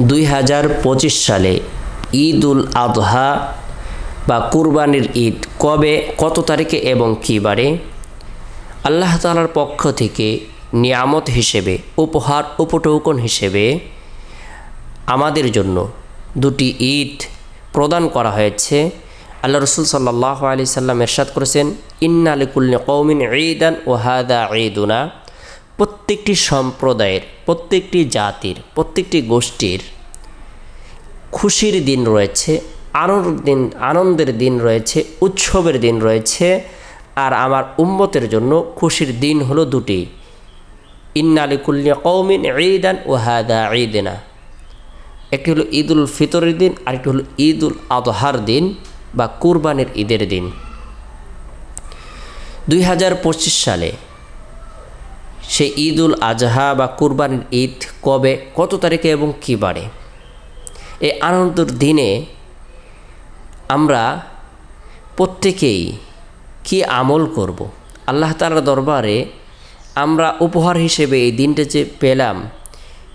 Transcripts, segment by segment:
দুই হাজার পঁচিশ সালে ঈদ উল আদহা বা কুরবানির ঈদ কবে, কত তারিখে এবং কী বারে? আল্লাহ তালার পক্ষ থেকে নিয়ামত হিসেবে, উপহার, উপটৌকন হিসেবে আমাদের জন্য দুটি ঈদ প্রদান করা হয়েছে। আল্লাহ রসুল সাল্লাহ আলি সাল্লাম এরশাদ করেছেন, ইন্না আলিকুল্লি কৌমিন ঈদান ও হাদা ঈদুনা। প্রত্যেকটি সম্প্রদায়ের, প্রত্যেকটি জাতির, প্রত্যেকটি গোষ্ঠীর খুশির দিন রয়েছে, আনন্দ দিন, আনন্দের দিন রয়েছে, উৎসবের দিন রয়েছে, আর আমার উম্মতের জন্য খুশির দিন হলো দুটি। ইন্নালিকুল্লি কৌমিন ঈদান ও হাদা ঈদেনা। একটি হলো ঈদ উল ফিতরের দিন, আরেকটি হলো ঈদ উল আদহার দিন বা কুরবানির ঈদের দিন। দুই হাজার পঁচিশ সালে সেই ঈদ উল আজহা বা কুরবানির ঈদ কবে, কত তারিখে এবং কী বারে এই আনন্দের দিনে আমরা প্রত্যেকেই কি আমল করব। আল্লাহ তালার দরবারে আমরা উপহার হিসেবে এই দিনটা যে পেলাম,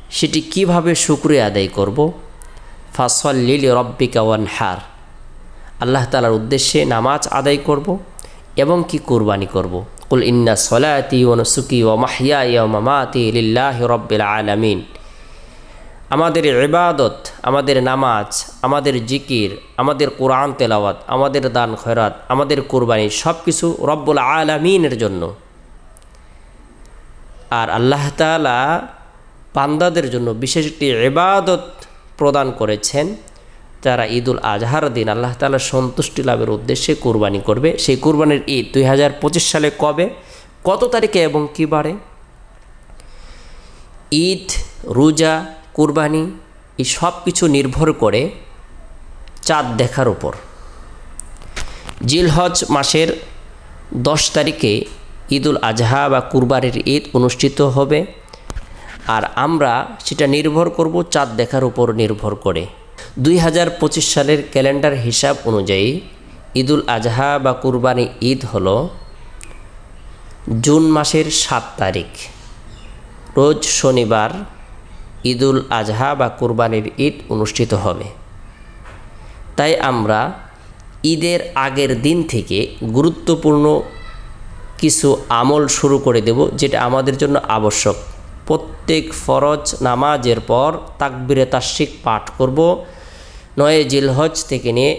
সেটি কীভাবে শুক্রিয়া আদায় করব? ফাসল্লিল রব্বিকা হার আল্লাহ তালার উদ্দেশ্যে নামাজ আদায় করব এবং কি কোরবানি করব? কুল ইন্না সলাতি ও নসুকি ও মাহিয়া মামাতি লিল্লাহ রব্বিল আলামিন। আমাদের ইবাদত, আমাদের নামাজ, আমাদের জিকির, আমাদের কোরআন তেলাওয়াত, আমাদের দান খয়রাত, আমাদের কোরবানি সব কিছু রব্বুল আলামিনের জন্য। আর আল্লাহ তালা পান্দাদের জন্য বিশেষ একটি ইবাদত প্রদান করেছেন। যারা ঈদুল আজহার দিন আল্লাহ তালা সন্তুষ্টি লাভের উদ্দেশ্যে কোরবানি করবে, সেই কোরবানির ঈদ দুই হাজার পঁচিশ সালে কবে? কত তারিখে এবং কী বারে? ঈদ, রোজা, কুরবানি, এই সব কিছু নির্ভর করে চাঁদ দেখার উপর। জিলহজ মাসের দশ তারিখে ঈদুল আজহা বা কুরবানির ঈদ অনুষ্ঠিত হবে, আর আমরা সেটা নির্ভর করব চাঁদ দেখার উপর নির্ভর করে। দুই হাজার পঁচিশ সালের ক্যালেন্ডার হিসাব অনুযায়ী ঈদুল আজহা বা কুরবানি ঈদ হল জুন মাসের সাত তারিখ। রোজ শনিবার ঈদুল আজহা বা কুরবানির ঈদ অনুষ্ঠিত হবে। তাই আমরা ঈদের আগের দিন থেকে গুরুত্বপূর্ণ কিছু আমল শুরু করে দেব যেটা আমাদের জন্য আবশ্যক। প্রত্যেক ফরজ নামাজের পর তাকবিরে তাস্বিক পাঠ করব। নয় জিলহজ থেকে নিয়ে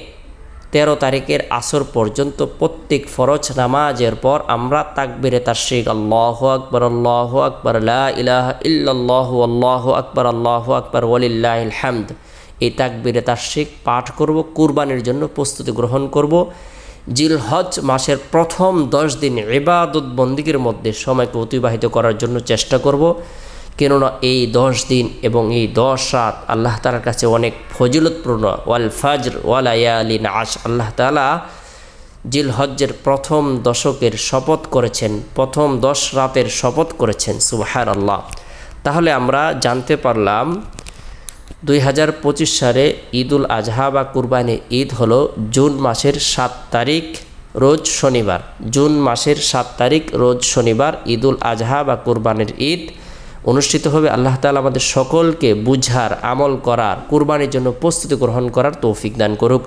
তেরো তারিখের আসর পর্যন্ত প্রত্যেক ফরজ নামাজের পর আমরা তাকবিরে তাস্বিক আল্লাহ আকবর আল্লাহ আকবর ইলাহ ইল্লাল্লাহ, আল্লাহ আকবর আল্লাহ আকবর ওলিল্লাহ এই তাকবিরে তাস্বিক পাঠ করব, কুরবানির জন্য প্রস্তুতি গ্রহণ করব। জিলহজ মাসের প্রথম দশ দিন ইবাদত বন্দিগের মধ্যে সময়কে অতিবাহিত করার জন্য চেষ্টা করব। কেননা এই দশ দিন এবং এই দশ রাত আল্লাহ তালার কাছে অনেক ফজিলতপূর্ণ। ওয়াল ফাজর ওয়াল আয়ালিন আশ আল্লাহ তালা জিল হজ্জের প্রথম দশকের শপথ করেছেন, প্রথম দশ রাতের শপথ করেছেন সুবাহার আল্লাহ তাহলে আমরা জানতে পারলাম, দুই হাজার পঁচিশ সালে ঈদুল আজহা বা কুরবানি ঈদ হলো জুন মাসের সাত তারিখ, রোজ শনিবার। জুন মাসের সাত তারিখ, রোজ শনিবার ঈদুল আজহা বা কুরবানির ঈদ। অনুষ্ঠিত হবে, আল্লাহ তালা আমাদের সকলকে বুঝার, আমল করার, কুরবানির জন্য প্রস্তুতি গ্রহণ করার তৌফিক দান করুক।